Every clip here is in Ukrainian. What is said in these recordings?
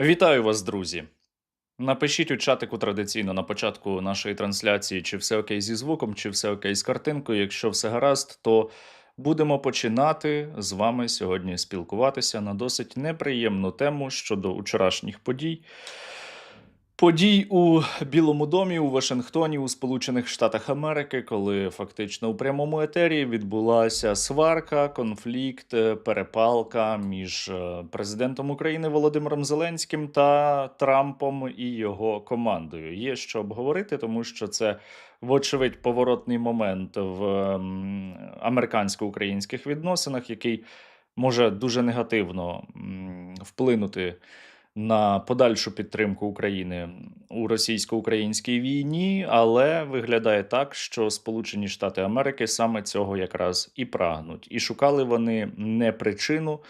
Вітаю вас, друзі. Напишіть у чатику традиційно на початку нашої трансляції, чи все окей зі звуком, чи все окей з картинкою. Якщо все гаразд, то будемо починати з вами сьогодні спілкуватися на досить неприємну тему щодо вчорашніх подій. Подій у Білому домі у Вашингтоні у Сполучених Штатах Америки, коли фактично у прямому етері відбулася сварка, конфлікт, е, перепалка між е, президентом України Володимиром Зеленським та Трампом і його командою. Є що обговорити, тому що це, вочевидь, поворотний момент в американсько-українських відносинах, який може дуже негативно вплинути на подальшу підтримку України у російсько-українській війні, але виглядає так, що Сполучені Штати Америки саме цього якраз і прагнуть. І шукали вони не причину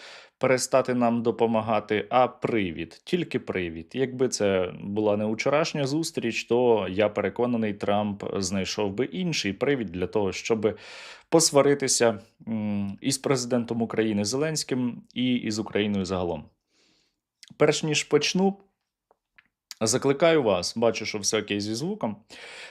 перестати нам допомагати, а привід, тільки привід. Якби це була не вчорашня зустріч, то я переконаний, Трамп знайшов би інший привід для того, щоб посваритися із президентом України Зеленським і із Україною загалом. Перш ніж почну, закликаю вас, бачу, що все окей зі звуком.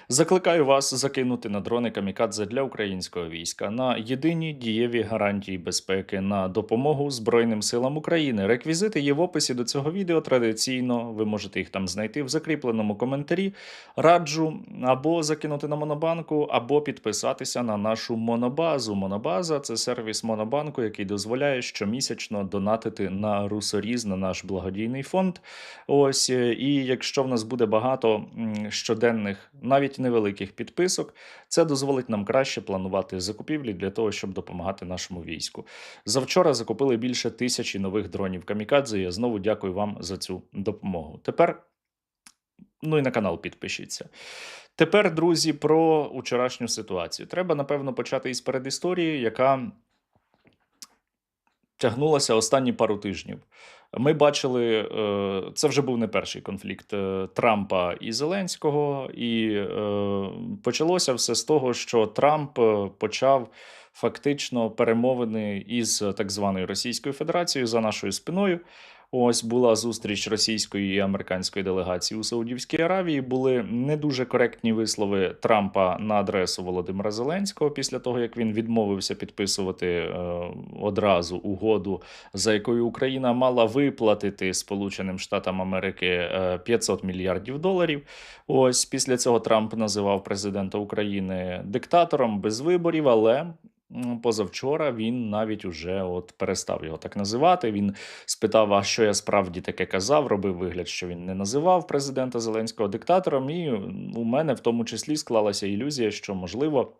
Закликаю вас закинути на дрони камікадзе для українського війська на єдині дієві гарантії безпеки на допомогу Збройним силам України. Реквізити є в описі до цього відео. Традиційно ви можете їх там знайти в закріпленому коментарі. Раджу або закинути на Монобанку, або підписатися на нашу монобазу. Монобаза це сервіс Монобанку, який дозволяє щомісячно донатити на русоріз на наш благодійний фонд. Ось і якщо в нас буде багато щоденних, навіть невеликих підписок, це дозволить нам краще планувати закупівлі для того, щоб допомагати нашому війську. Завчора закупили більше тисячі нових дронів камікадзе. Я знову дякую вам за цю допомогу. Тепер, ну і на канал підпишіться. Тепер, друзі, про вчорашню ситуацію. Треба, напевно, почати із передісторії, яка тягнулася останні пару тижнів. Ми бачили, е, це вже був не перший конфлікт е, Трампа і Зеленського, і е, почалося все з того, що Трамп почав фактично перемовини із так званою Російською Федерацією за нашою спиною. Ось була зустріч російської і американської делегації у Саудівській Аравії. Були не дуже коректні вислови Трампа на адресу Володимира Зеленського після того, як він відмовився підписувати е, одразу угоду, за якою Україна мала виплатити Сполученим Штатам Америки е, 500 мільярдів доларів. Ось після цього Трамп називав президента України диктатором без виборів, але. Позавчора він навіть уже от перестав його так називати. Він спитав, а що я справді таке казав, робив вигляд, що він не називав президента Зеленського диктатором. І у мене в тому числі склалася ілюзія, що можливо.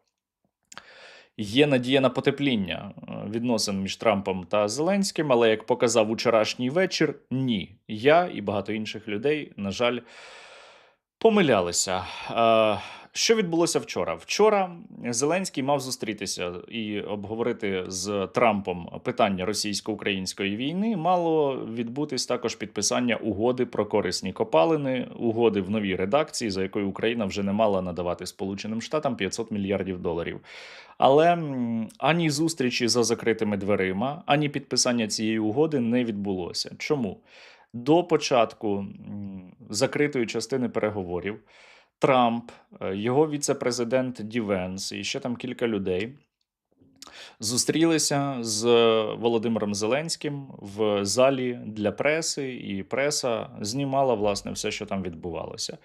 Є надія на потепління е, відносин між Трампом та Зеленським, але як показав учорашній вечір, ні. Я і багато інших людей, на жаль, помилялися. Що відбулося вчора? Вчора Зеленський мав зустрітися і обговорити з Трампом питання російсько-української війни. Мало відбутись також підписання угоди про корисні копалини, угоди в новій редакції, за якою Україна вже не мала надавати Сполученим Штатам 500 мільярдів доларів. Але ані зустрічі за закритими дверима, ані підписання цієї угоди не відбулося. Чому? До початку закритої частини переговорів Трамп, е, його віце-президент Дівенс і ще там кілька людей зустрілися з Володимиром Зеленським в залі для преси, і преса знімала власне все, що там відбувалося.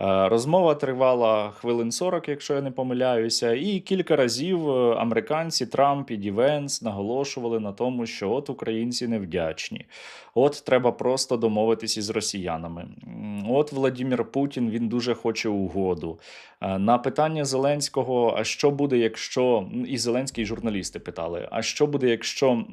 Е, Розмова тривала хвилин 40, якщо я не помиляюся, і кілька разів е, американці Трамп і Дівенс наголошували на тому, що от українці невдячні, от треба просто домовитись із росіянами. От Владимир Путін він дуже хоче угоду. Е, На питання Зеленського, а що буде, якщо і Зеленський і журналісти питали: а що буде, якщо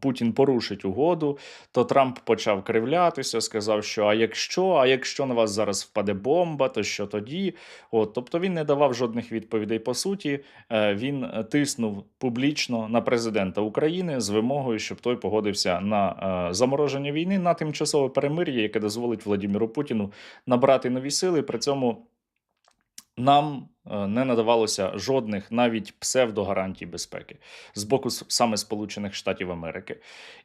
Путін порушить угоду? То Трамп почав кривлятися, сказав, що а якщо, а якщо на вас зараз впаде бомба, то що тоді? От, тобто він не давав жодних відповідей по суті. Е, Він тиснув публічно на президента України з вимогою, щоб той погодився на е, замороження війни на тимчасове перемир'я, яке дозволить Владимиру Путіну набрати нові сили. При цьому нам е, не надавалося жодних навіть псевдогарантій безпеки з боку саме Сполучених Штатів Америки.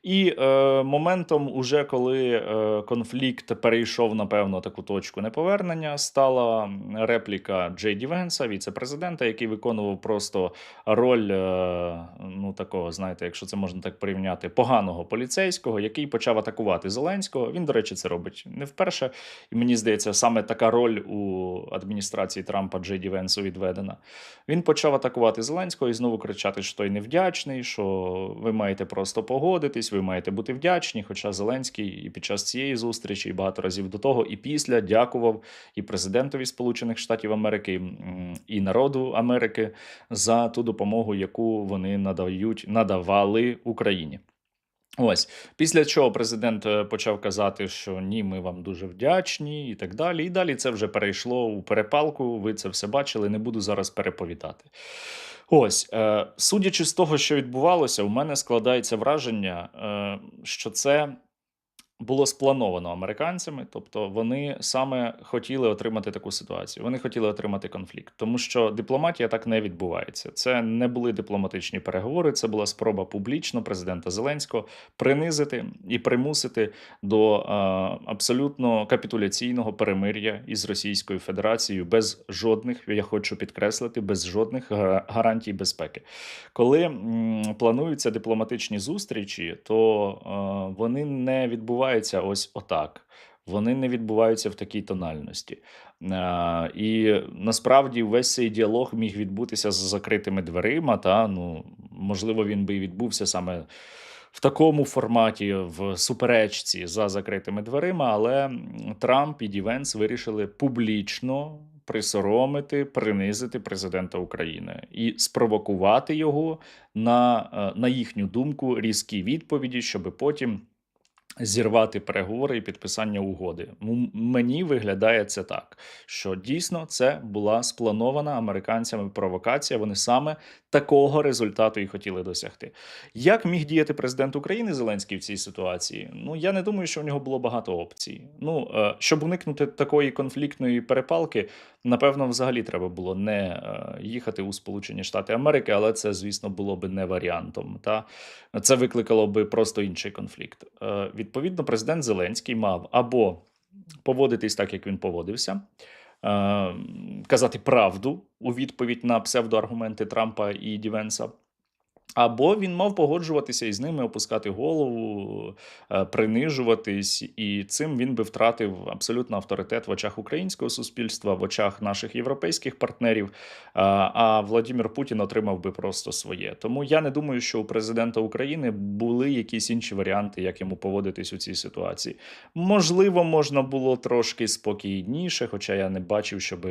І е, моментом, уже коли е, конфлікт перейшов на певну таку точку неповернення, стала репліка Джей Ді Венса, віце-президента, який виконував просто роль е, ну такого, знаєте, якщо це можна так порівняти, поганого поліцейського, який почав атакувати Зеленського. Він, до речі, це робить не вперше. І мені здається, саме така роль у адміністрації Трампа Джей Ді Венсу відведена. Він почав атакувати Зеленського і знову кричати, що той невдячний, що ви маєте просто погодитись, ви маєте бути вдячні. Хоча Зеленський і під час цієї зустрічі, і багато разів до того, і після дякував і президентові Сполучених Штатів Америки, і народу Америки за ту допомогу, яку вони надають, надавали Україні. Ось після чого президент е, почав казати, що ні, ми вам дуже вдячні, і так далі. І далі це вже перейшло у перепалку. Ви це все бачили. Не буду зараз переповідати. Ось, е, судячи з того, що відбувалося, у мене складається враження, е, що це було сплановано американцями, тобто вони саме хотіли отримати таку ситуацію. Вони хотіли отримати конфлікт, тому що дипломатія так не відбувається. Це не були дипломатичні переговори. Це була спроба публічно президента Зеленського принизити і примусити до е, абсолютно капітуляційного перемир'я із Російською Федерацією без жодних, я хочу підкреслити, без жодних гарантій безпеки. Коли м, плануються дипломатичні зустрічі, то е, вони не відбуваються ось отак. Вони не відбуваються в такій тональності. Е, і насправді весь цей діалог міг відбутися з закритими дверима. Та ну можливо, він би і відбувся саме в такому форматі, в суперечці за закритими дверима. Але Трамп і Дівенс вирішили публічно присоромити, принизити президента України і спровокувати його на, е, на їхню думку різкі відповіді, щоб потім зірвати переговори і підписання угоди. Мені виглядає це так, що дійсно це була спланована американцями провокація. Вони саме такого результату і хотіли досягти. Як міг діяти президент України Зеленський в цій ситуації? Ну я не думаю, що в нього було багато опцій. Ну е, щоб уникнути такої конфліктної перепалки, напевно, взагалі треба було не е, їхати у Сполучені Штати Америки, але це, звісно, було би не варіантом. Та це викликало би просто інший конфлікт. Е, Відповідно, президент Зеленський мав або поводитись так, як він поводився. е, Казати правду у відповідь на псевдоаргументи Трампа і Дівенса, або він мав погоджуватися із ними, опускати голову, е, принижуватись, і цим він би втратив абсолютно авторитет в очах українського суспільства, в очах наших європейських партнерів. А, А Владимир Путін отримав би просто своє. Тому я не думаю, що у президента України були якісь інші варіанти, як йому поводитись у цій ситуації. Можливо, можна було трошки спокійніше, хоча я не бачив, щоб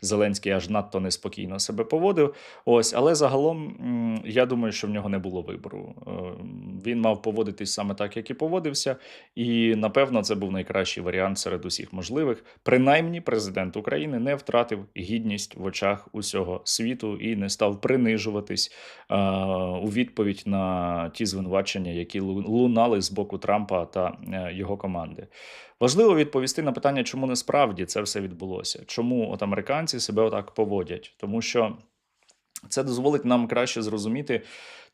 Зеленський аж надто неспокійно себе поводив. Ось, але загалом я думаю, що в нього не було вибору. Е, Він мав поводитись саме так, як і поводився, і напевно це був найкращий варіант серед усіх можливих. Принаймні, президент України не втратив гідність в очах усього світу і не став принижуватись е, у відповідь на ті звинувачення, які лунали з боку Трампа та е, його команди. Важливо відповісти на питання, чому насправді це все відбулося, чому от американці себе отак поводять, тому що це дозволить нам краще зрозуміти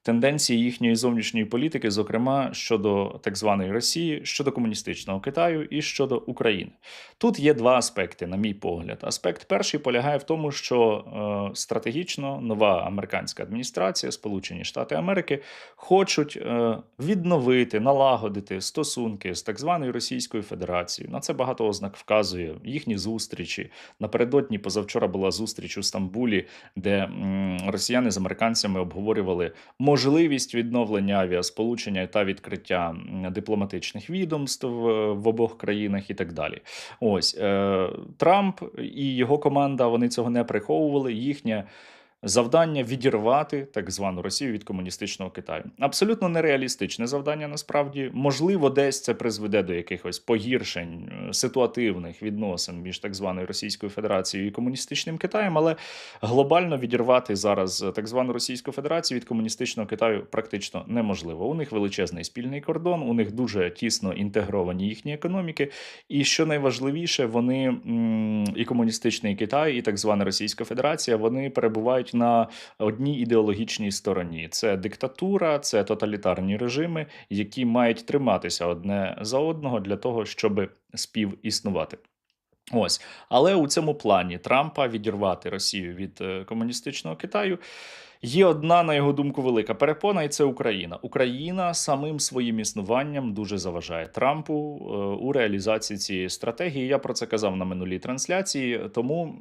тенденції їхньої зовнішньої політики, зокрема щодо так званої Росії, щодо комуністичного Китаю і щодо України. Тут є два аспекти, на мій погляд. Аспект перший полягає в тому, що е, стратегічно нова американська адміністрація, Сполучені Штати Америки, хочуть е, відновити, налагодити стосунки з так званою Російською Федерацією. На це багато ознак вказує їхні зустрічі. Напередодні позавчора була зустріч у Стамбулі, де росіяни з американцями обговорювали можливість відновлення авіасполучення та відкриття дипломатичних відомств е, в обох країнах і так далі. Ось е, Трамп і його команда вони цього не приховували. Їхнє завдання відірвати так звану Росію від комуністичного Китаю. Абсолютно нереалістичне завдання. Насправді, можливо, десь це призведе до якихось погіршень е, ситуативних відносин між так званою Російською Федерацією і комуністичним Китаєм, але глобально відірвати зараз так звану Російську Федерацію від комуністичного Китаю практично неможливо. У них величезний спільний кордон, у них дуже тісно інтегровані їхні економіки. І що найважливіше, вони і комуністичний Китай, і так звана Російська Федерація вони перебувають на одній ідеологічній стороні: це диктатура, це тоталітарні режими, які мають триматися одне за одного для того, щоб співіснувати. Ось, але у цьому плані Трампа відірвати Росію від е, комуністичного Китаю є одна, на його думку, велика перепона, і це Україна. Україна самим своїм існуванням дуже заважає Трампу е, у реалізації цієї стратегії. Я про це казав на минулій трансляції. Тому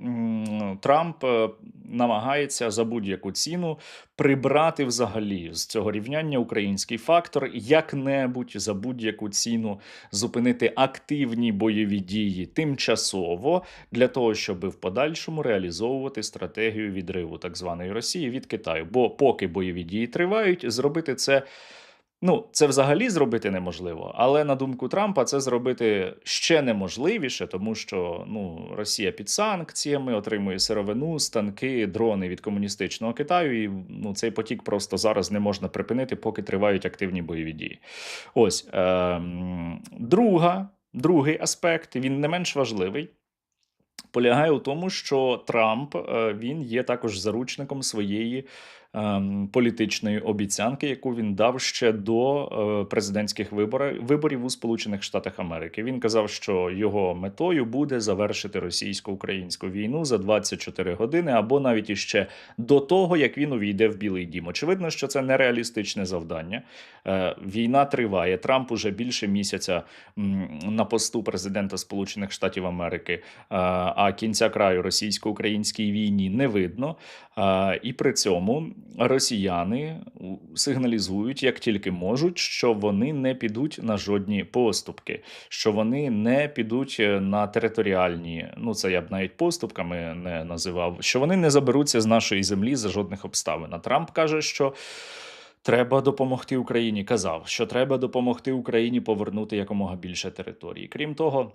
Трамп е, намагається за будь-яку ціну прибрати взагалі з цього рівняння український фактор, як-небудь за будь-яку ціну зупинити активні бойові дії тимчасово для того, щоб в подальшому реалізовувати стратегію відриву так званої Росії від Китаю. Бо поки бойові дії тривають, зробити це. Ну, це взагалі зробити неможливо, але на думку Трампа, це зробити ще неможливіше, тому що ну Росія під санкціями отримує сировину, станки, дрони від комуністичного Китаю, і ну цей потік просто зараз не можна припинити, поки тривають активні бойові дії. Ось е, друга, другий аспект, він не менш важливий. Полягає у тому, що Трамп е, він є також заручником своєї політичної обіцянки, яку він дав ще до е, президентських виборів, виборів у Сполучених Штатах Америки. Він казав, що його метою буде завершити російсько-українську війну за 24 години, або навіть іще до того, як він увійде в Білий Дім. Очевидно, що це нереалістичне завдання. Е, Війна триває. Трамп уже більше місяця на посту президента Сполучених Штатів Америки. е, А кінця краю російсько-українській війні не видно. І при цьому росіяни сигналізують, як тільки можуть, що вони не підуть на жодні поступки, що вони не підуть е, на територіальні, ну це я б навіть поступками не називав, що вони не заберуться з нашої землі за жодних обставин. А Трамп каже, що. Треба допомогти Україні. Казав, що треба допомогти Україні повернути якомога більше території. Крім того,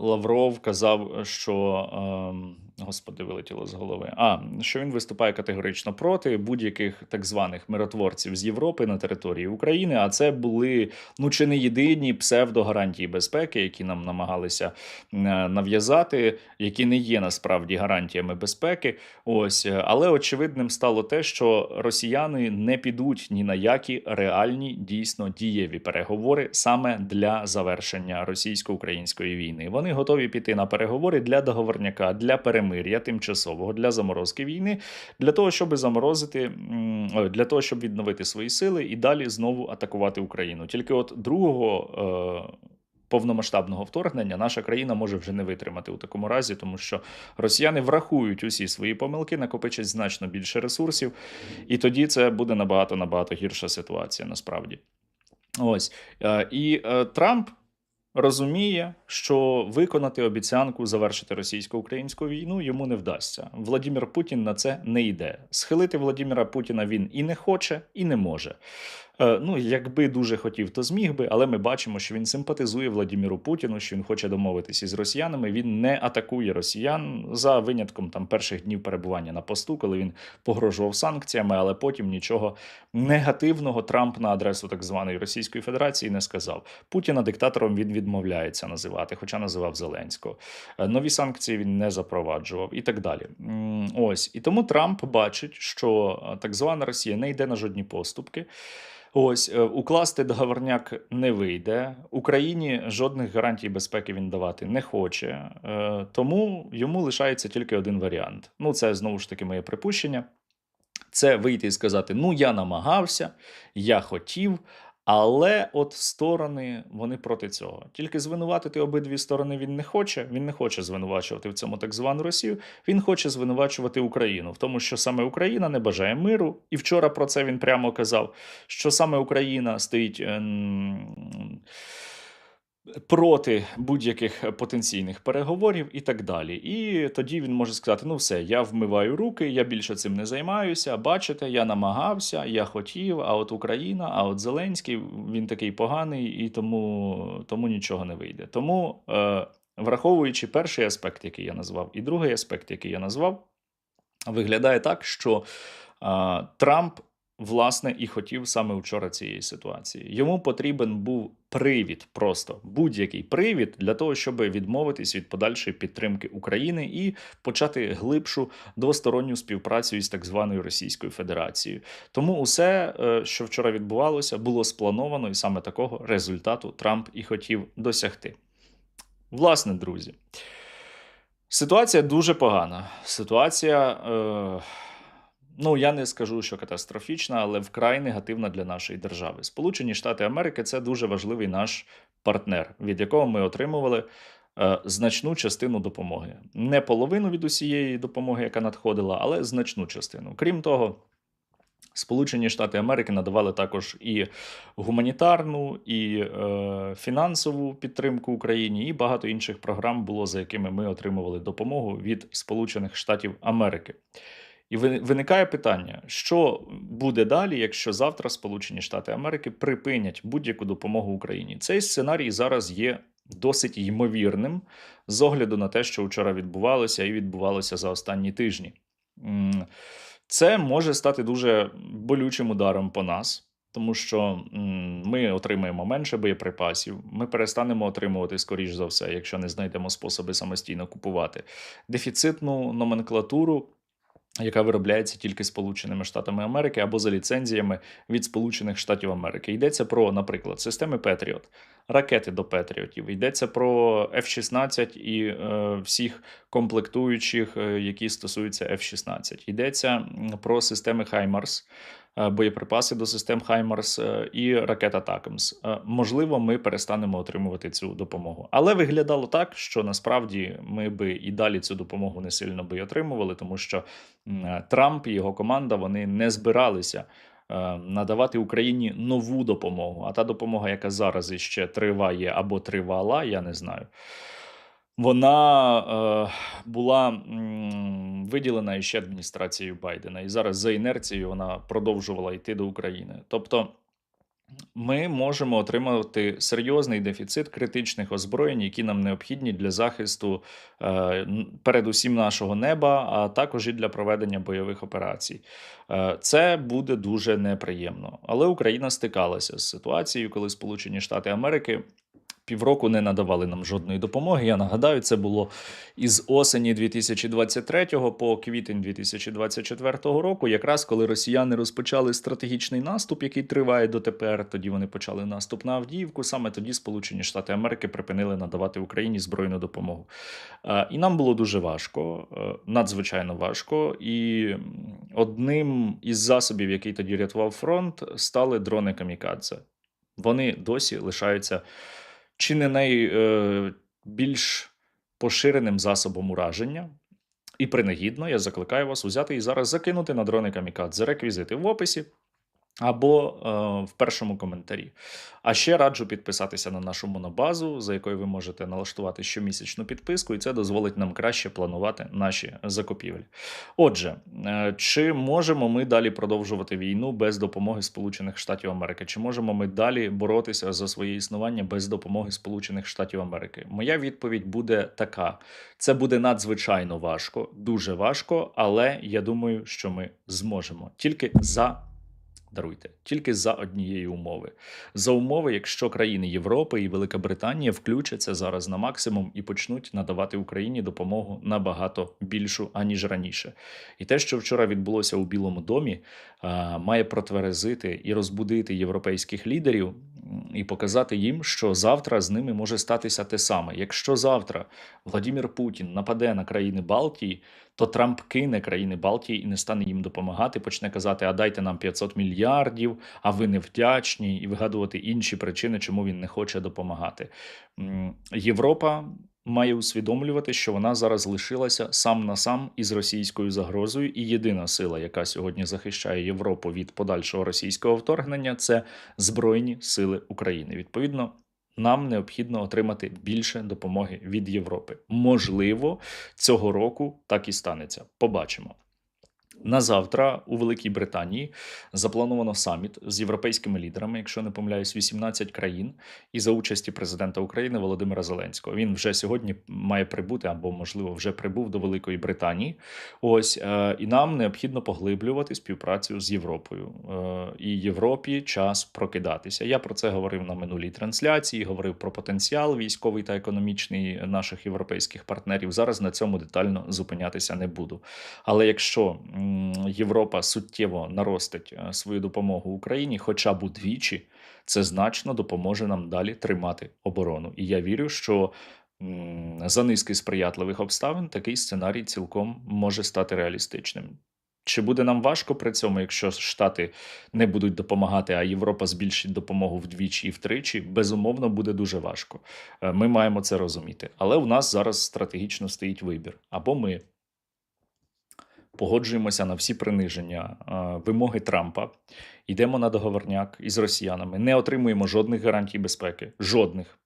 Лавров казав, що ем, господи, вилетіло з голови. А що він виступає категорично проти будь-яких так званих миротворців з Європи на території України. А це були ну чи не єдині псевдогарантії безпеки, які нам намагалися е, нав'язати, які не є насправді гарантіями безпеки. Ось, е, але очевидним стало те, що росіяни не підуть ні на які реальні дійсно дієві переговори саме для завершення російсько-української війни. Вони готові піти на переговори для договорняка, для перемир'я тимчасового, для заморозки війни, для того, щоб заморозити, для того, щоб відновити свої сили і далі знову атакувати Україну. Тільки от другого. Е- Повномасштабного вторгнення наша країна може вже не витримати у такому разі, тому що росіяни врахують усі свої помилки, накопичать значно більше ресурсів, і тоді це буде набагато набагато гірша ситуація. Насправді, ось Е, і е, Трамп. Розуміє, що виконати обіцянку завершити російсько-українську війну йому не вдасться. Владімір Путін на це не йде. Схилити Владіміра Путіна він і не хоче, і не може. Е, Ну, якби дуже хотів, то зміг би, але ми бачимо, що він симпатизує Владимиру Путіну, що він хоче домовитися із росіянами. Він не атакує росіян за винятком там перших днів перебування на посту, коли він погрожував санкціями, але потім нічого негативного Трамп на адресу так званої Російської Федерації не сказав. Путіна диктатором він відмовляється називати, хоча називав Зеленського. Е, Нові санкції він не запроваджував і так далі. Ось і тому Трамп бачить, що е, так звана Росія не йде на жодні поступки. Ось е, укласти договорняк не вийде. Україні жодних гарантій безпеки він давати не хоче, е, тому йому лишається тільки один варіант. Ну, це знову ж таки моє припущення. Це вийти і сказати: ну я намагався, я хотів. Але от сторони вони проти цього. Тільки звинуватити обидві сторони він не хоче. Він не хоче звинувачувати в цьому так звану Росію. Він хоче звинувачувати Україну в тому, що саме Україна не бажає миру. І вчора про це він прямо казав, що саме Україна стоїть. Проти будь-яких потенційних переговорів і так далі. І тоді він може сказати: ну все, я вмиваю руки, я більше цим не займаюся. Бачите, я намагався, я хотів, а от Україна, а от Зеленський він такий поганий, і тому, тому нічого не вийде. Тому, е, враховуючи перший аспект, який я назвав, і другий аспект, який я назвав, виглядає так, що е, Трамп. Власне, і хотів саме вчора цієї ситуації. Йому потрібен був привід, просто будь-який привід для того, щоб відмовитись від подальшої підтримки України і почати глибшу двосторонню співпрацю із так званою Російською Федерацією. Тому усе, е, що вчора відбувалося, було сплановано, і саме такого результату Трамп і хотів досягти. Власне, друзі, ситуація дуже погана. Ситуація. Е- Ну, я не скажу, що катастрофічна, але вкрай негативна для нашої держави. Сполучені Штати Америки це дуже важливий наш партнер, від якого ми отримували е, значну частину допомоги. Не половину від усієї допомоги, яка надходила, але значну частину. Крім того. Сполучені Штати Америки надавали також і гуманітарну, і е, фінансову підтримку Україні, і багато інших програм було, за якими ми отримували допомогу від Сполучених Штатів Америки. І виникає питання, що буде далі, якщо завтра Сполучені Штати Америки припинять будь-яку допомогу Україні. Цей сценарій зараз є досить ймовірним з огляду на те, що вчора відбувалося і відбувалося за останні тижні. Це може стати дуже болючим ударом по нас. Тому що ми отримаємо менше боєприпасів, ми перестанемо отримувати, скоріш за все, якщо не знайдемо способи самостійно купувати дефіцитну номенклатуру яка виробляється тільки Сполученими Штатами Америки або за ліцензіями від Сполучених Штатів Америки. Йдеться про, наприклад, системи Петріот, ракети до Петріотів, йдеться про F-16 і е, всіх комплектуючих, е, які стосуються F-16. Йдеться про системи Хаймарс. Е, боєприпаси до систем Хаймарс е, і ракета Такемс. Можливо, ми перестанемо отримувати цю допомогу. Але виглядало так, що насправді ми би і далі цю допомогу не сильно би отримували, тому що е, Трамп і його команда вони не збиралися. Надавати Україні нову допомогу. А та допомога, яка зараз іще триває або тривала, я не знаю. Вона е, була м, виділена ще адміністрацією Байдена, і зараз за інерцією вона продовжувала йти до України. Тобто ми можемо отримати серйозний дефіцит критичних озброєнь, які нам необхідні для захисту е, передусім нашого неба, а також і для проведення бойових операцій. Е, Це буде дуже неприємно. Але Україна стикалася з ситуацією, коли Сполучені Штати Америки півроку не надавали нам жодної допомоги. Я нагадаю, це було із осені 2023 по квітень 2024 року, якраз коли росіяни розпочали стратегічний наступ, який триває дотепер. Тоді вони почали наступ на Авдіївку. Саме тоді Сполучені Штати Америки припинили надавати Україні збройну допомогу. І нам було дуже важко, е, надзвичайно важко. І одним із засобів, який тоді рятував фронт, стали дрони Камікадзе. Вони досі лишаються чи не найбільш е, поширеним засобом ураження. І принагідно я закликаю вас узяти і зараз закинути на дрони Камікадзе реквізити в описі або е, в першому коментарі. А ще раджу підписатися на нашу монобазу, за якою ви можете налаштувати щомісячну підписку, і це дозволить нам краще планувати наші закупівлі. Отже, е, чи можемо ми далі продовжувати війну без допомоги Сполучених Штатів Америки? Чи можемо ми далі боротися за своє існування без допомоги Сполучених Штатів Америки? Моя відповідь буде така: це буде надзвичайно важко, дуже важко, але я думаю, що ми зможемо тільки за Даруйте тільки за однієї умови. За умови, якщо країни Європи і Велика Британія включаться зараз на максимум і почнуть надавати Україні допомогу набагато більшу аніж раніше. І те, що вчора відбулося у Білому домі, має протверезити і розбудити європейських лідерів і показати їм, що завтра з ними може статися те саме. Якщо завтра Владимир Путін нападе на країни Балтії, то Трамп кине країни Балтії і не стане їм допомагати. Почне казати: А дайте нам 500 мільярдів, а ви не вдячні, і вигадувати інші причини, чому він не хоче допомагати. Європа має усвідомлювати, що вона зараз лишилася сам на сам із російською загрозою, і єдина сила, яка сьогодні захищає Європу від подальшого російського вторгнення, це Збройні Сили України. Відповідно. нам необхідно отримати більше допомоги від Європи. Можливо, цього року так і станеться. Побачимо. На завтра у Великій Британії заплановано саміт з європейськими лідерами, якщо не помиляюсь, 18 країн, і за участі президента України Володимира Зеленського. Він вже сьогодні має прибути або, можливо, вже прибув до Великої Британії. Ось е, і нам необхідно поглиблювати співпрацю з Європою. Е, І Європі час прокидатися. Я про це говорив на минулій трансляції. Говорив про потенціал військовий та економічний наших європейських партнерів. Зараз на цьому детально зупинятися не буду. Але якщо Європа суттєво наростить е, свою допомогу Україні, хоча б удвічі, це значно допоможе нам далі тримати оборону. І я вірю, що за низки сприятливих обставин такий сценарій цілком може стати реалістичним. Чи буде нам важко при цьому, якщо Штати не будуть допомагати, а Європа збільшить допомогу вдвічі і втричі? Безумовно, буде дуже важко. Е, Ми маємо це розуміти. Але у нас зараз стратегічно стоїть вибір: або ми погоджуємося на всі приниження вимоги Трампа, йдемо на договорняк із росіянами, не отримуємо жодних гарантій безпеки, жодних.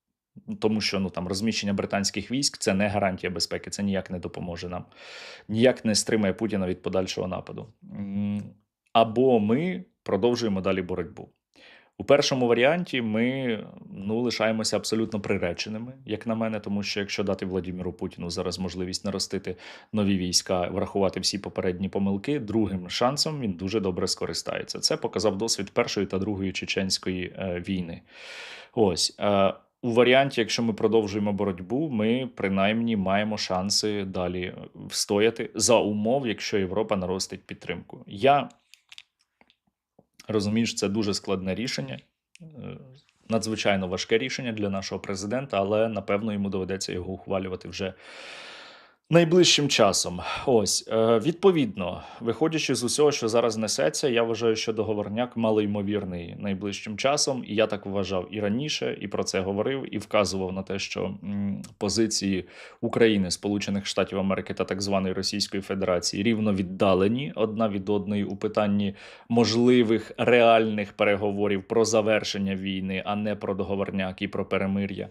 Тому що ну там розміщення британських військ це не гарантія безпеки, це ніяк не допоможе нам, ніяк не стримає Путіна від подальшого нападу. Або ми продовжуємо далі боротьбу. У першому варіанті ми ну, лишаємося абсолютно приреченими, як на мене, тому що якщо дати Владіміру Путіну зараз можливість наростити нові війська, врахувати всі попередні помилки, другим шансом він дуже добре скористається. Це показав досвід Першої та Другої чеченської е, війни. Ось. Е, у варіанті, якщо ми продовжуємо боротьбу, ми принаймні маємо шанси далі встояти за умов, якщо Європа наростить підтримку. Я розумію, що це дуже складне рішення, е, надзвичайно важке рішення для нашого президента, але напевно йому доведеться його ухвалювати вже найближчим часом. Ось е, відповідно, виходячи з усього, що зараз несеться, я вважаю, що договорняк малоймовірний найближчим часом, і я так вважав і раніше, і про це говорив, і вказував на те, що позиції України, Сполучених Штатів Америки та так званої Російської Федерації рівно віддалені одна від одної у питанні можливих реальних переговорів про завершення війни, а не про договорняк і про перемир'я.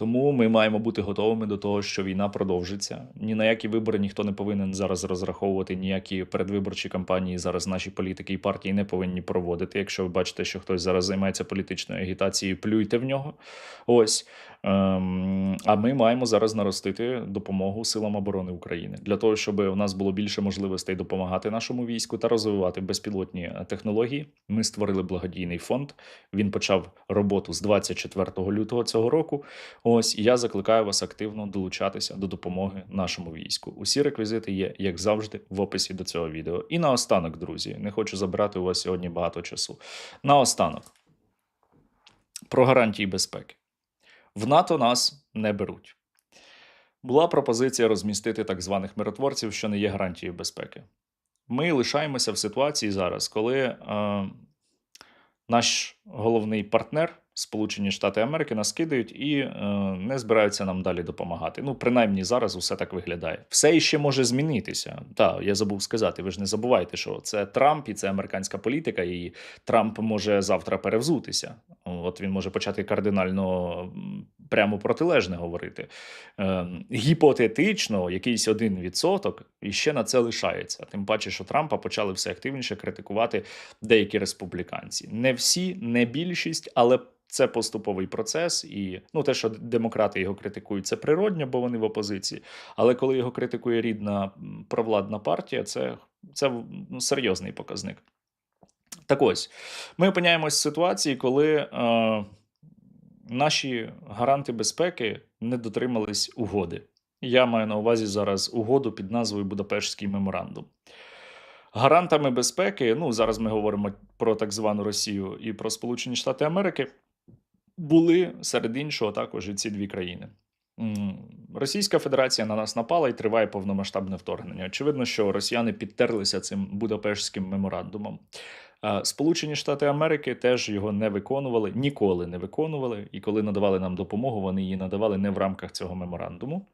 Тому ми маємо бути готовими до того, що війна продовжиться. Ні на які вибори ніхто не повинен зараз розраховувати, ніякі передвиборчі кампанії зараз наші політики і партії не повинні проводити. Якщо ви бачите, що хтось зараз займається політичною агітацією, плюйте в нього. Ось. Ем, а ми маємо зараз наростити допомогу силам оборони України для того, щоб у нас було більше можливостей допомагати нашому війську та розвивати безпілотні технології. Ми створили благодійний фонд. Він почав роботу з 24 лютого цього року. Ось і я закликаю вас активно долучатися до допомоги нашому війську. Усі реквізити є, як завжди, в описі до цього відео. І наостанок, друзі, не хочу забирати у вас сьогодні багато часу. Наостанок про гарантії безпеки. В НАТО нас не беруть. Була пропозиція розмістити так званих миротворців, що не є гарантією безпеки. Ми лишаємося в ситуації зараз, коли е, наш головний партнер, Сполучені Штати Америки, нас кидають і е, не збираються нам далі допомагати. Ну, принаймні зараз усе так виглядає. Все іще може змінитися. Так, я забув сказати. Ви ж не забувайте, що це Трамп і це американська політика, і Трамп може завтра перевзутися. От він може почати кардинально прямо протилежне говорити. Е, гіпотетично, якийсь один відсоток іще на це лишається. Тим паче, що Трампа почали все активніше критикувати деякі республіканці. Не всі, не більшість, але. Це поступовий процес, і ну те, що демократи його критикують, це природньо, бо вони в опозиції. Але коли його критикує рідна провладна партія, це, це ну, серйозний показник. Так ось, ми опиняємось в ситуації, коли е, наші гаранти безпеки не дотримались угоди. Я маю на увазі зараз угоду під назвою Будапештський меморандум. Гарантами безпеки, ну зараз ми говоримо про так звану Росію і про Сполучені Штати Америки, були серед іншого також і ці дві країни. Російська Федерація на нас напала і триває повномасштабне вторгнення. Очевидно, що росіяни підтерлися цим Будапештським меморандумом. Сполучені Штати Америки теж його не виконували, ніколи не виконували. І коли надавали нам допомогу, вони її надавали не в рамках цього меморандуму.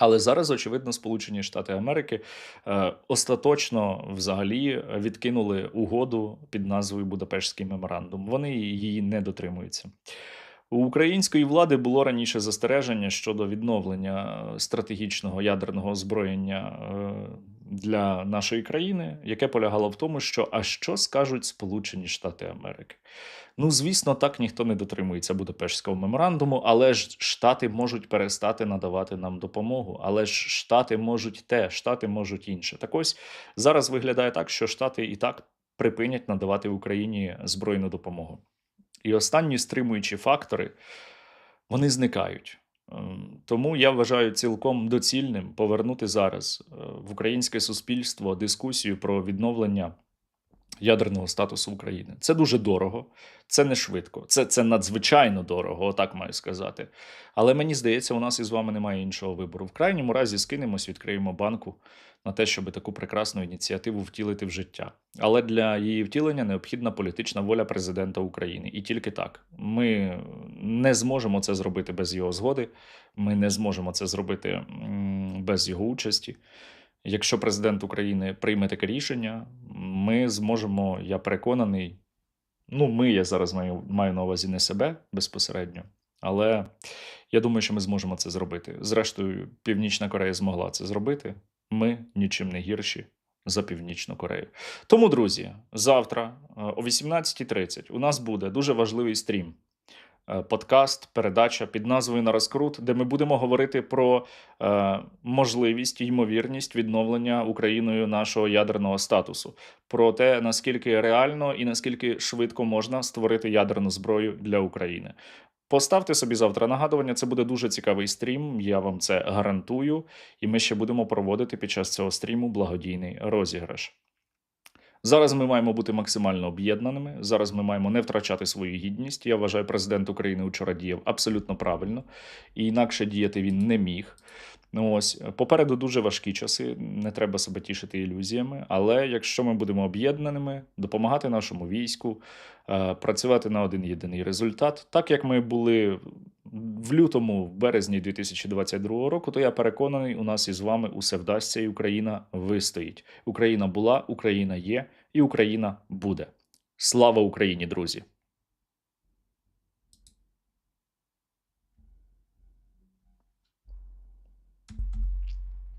Але зараз, очевидно, Сполучені Штати Америки е, остаточно взагалі відкинули угоду під назвою Будапештський меморандум. Вони її не дотримуються. У української влади було раніше застереження щодо відновлення стратегічного ядерного озброєння е, для нашої країни, яке полягало в тому, що а що скажуть Сполучені Штати Америки? Ну, звісно, так ніхто не дотримується Будапештського меморандуму, але ж Штати можуть перестати надавати нам допомогу, але ж Штати можуть те, Штати можуть інше. Так ось зараз виглядає так, що Штати і так припинять надавати Україні збройну допомогу. І останні стримуючі фактори вони зникають. Ем, Тому я вважаю цілком доцільним повернути зараз е, в українське суспільство дискусію про відновлення ядерного статусу України. Це дуже дорого, це не швидко, це, це надзвичайно дорого, отак маю сказати. Але мені здається, у нас із вами немає іншого вибору. В крайньому разі скинемось, відкриємо банку на те, щоб таку прекрасну ініціативу втілити в життя. Але для її втілення необхідна політична воля президента України. І тільки так. Ми не зможемо це зробити без його згоди. Ми не зможемо це зробити без його участі. Якщо президент України прийме таке рішення, ми зможемо, я переконаний. Ну, ми, я зараз маю, маю на увазі не себе безпосередньо, але я думаю, що ми зможемо це зробити. Зрештою, Північна Корея змогла це зробити. Ми нічим не гірші за Північну Корею. Тому, друзі, завтра е, о 18.30 у нас буде дуже важливий стрім. е, Подкаст, передача під назвою на розкрут, де ми будемо говорити про е, можливість і ймовірність відновлення Україною нашого ядерного статусу, про те, наскільки реально і наскільки швидко можна створити ядерну зброю для України. Поставте собі завтра нагадування, це буде дуже цікавий стрім. Я вам це гарантую. І ми ще будемо проводити під час цього стріму благодійний розіграш. Зараз ми маємо бути максимально об'єднаними. Зараз ми маємо не втрачати свою гідність. Я вважаю, президент України вчора діяв абсолютно правильно, і інакше діяти він не міг. Ну ось попереду дуже важкі часи. Не треба себе тішити ілюзіями. Але якщо ми будемо об'єднаними, допомагати нашому війську, е, працювати на один єдиний результат, так як ми були в лютому, в березні 2022 року, то я переконаний, у нас із вами усе вдасться, і Україна вистоїть. Україна була, Україна є, і Україна буде. Слава Україні, друзі!